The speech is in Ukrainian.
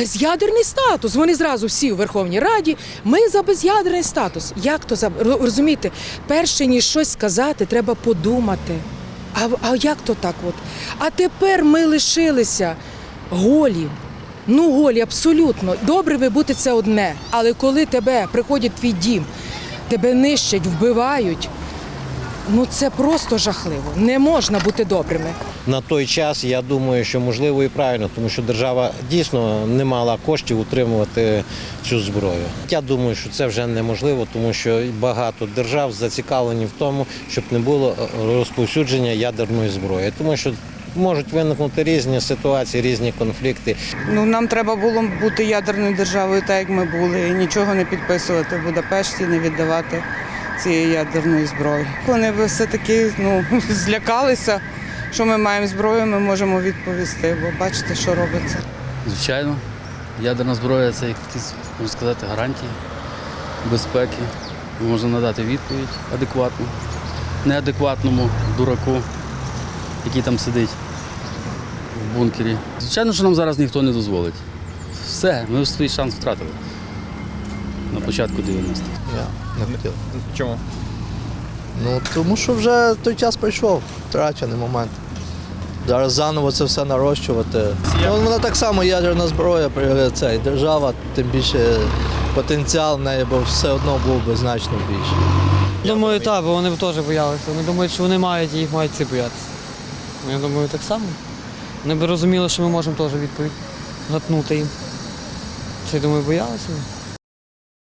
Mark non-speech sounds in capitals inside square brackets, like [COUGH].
Без'ядерний статус. Вони зразу всі у Верховній Раді. Ми за без'ядерний статус. Як то за Ро- розумієте? Перше ніж щось сказати, треба подумати. А, а як то так? От? А тепер ми лишилися голі. Ну, голі, абсолютно. Добре ви бути це одне. Але коли тебе приходять твій дім, тебе нищать, вбивають. Ну це просто жахливо. Не можна бути добрими. на той час я думаю, що можливо і правильно, тому що держава дійсно не мала коштів утримувати цю зброю. Я думаю, що це вже неможливо, тому що багато держав зацікавлені в тому, щоб не було е, розповсюдження ядерної зброї, тому що можуть виникнути різні ситуації, різні конфлікти. Ну нам треба було бути ядерною державою, так як ми були, і нічого не підписувати в Будапешті, не віддавати цієї ядерної зброї. Вони би все-таки ну, [LAUGHS] злякалися, що ми маємо зброю, ми можемо відповісти, бо бачите, що робиться. Звичайно, ядерна зброя це якісь, можна сказати, гарантії безпеки. Можна надати відповідь адекватну, неадекватному дураку, який там сидить в бункері. Звичайно, що нам зараз ніхто не дозволить. Все, ми свій шанс втратили на початку 90-х. Я не хотів. Чому? Ну тому що вже той час пройшов, втрачений момент. Зараз заново це все нарощувати. Ну, вона так само ядерна зброя, при- це, і держава, тим більше потенціал в неї, бо все одно був би значно більший. Думаю, так, бо вони б теж боялися. Вони думають, що вони мають і їх мають ці боятися. Ну, Я думаю, так само. Вони б розуміли, що ми можемо теж відповідь гатнути їм. Це, я думаю, боялися.